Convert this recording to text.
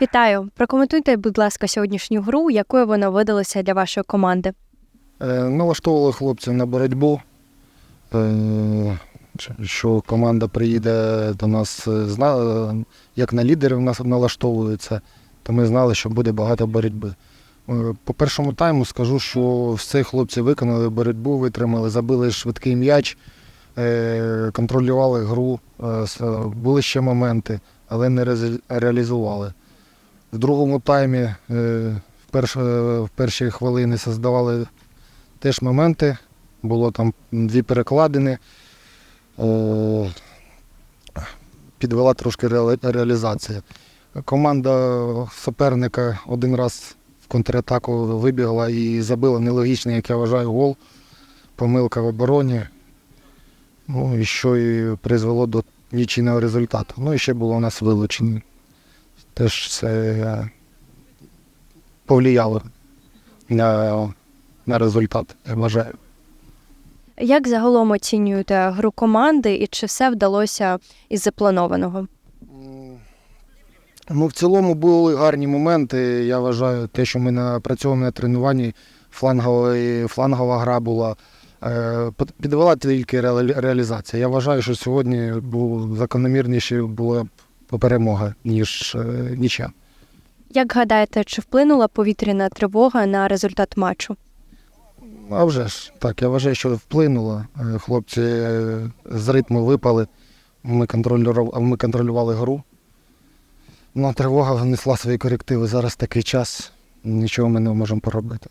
Вітаю! Прокоментуйте, будь ласка, сьогоднішню гру, якою вона видалася для вашої команди. Е, Налаштовували хлопців на боротьбу, е, що команда приїде до нас, е, зна- е, як на лідерів нас налаштовується, то ми знали, що буде багато боротьби. Е, По першому тайму скажу, що всі хлопці виконали боротьбу, витримали, забили швидкий м'яч, контролювали гру, були ще моменти, але не реалізували. В другому таймі е, в, перш, в перші хвилини создавали теж моменти. Було там дві перекладини. Е, підвела трошки реалізація. Команда суперника один раз в контратаку вибігла і забила нелогічний, як я вважаю, гол. Помилка в обороні. Ну і що і призвело до нічийного результату. Ну і ще було у нас вилучення. Теж це е, повлияло на, на результат, я вважаю. Як загалом оцінюєте гру команди і чи все вдалося із запланованого? Ну, в цілому були гарні моменти. Я вважаю, те, що ми напрацьовуємо на тренуванні, флангова, флангова гра була. е, Підвела тільки реалізація. Я вважаю, що сьогодні був закономірніше була б перемога, ніж е, нічия. Як гадаєте, чи вплинула повітряна тривога на результат матчу? А вже ж так, я вважаю, що вплинуло. Е, Хлопці е, з ритму випали. Ми контролювали, ми контролювали гру. Ну, тривога внесла свої корективи. Зараз такий час, нічого ми не можемо поробити.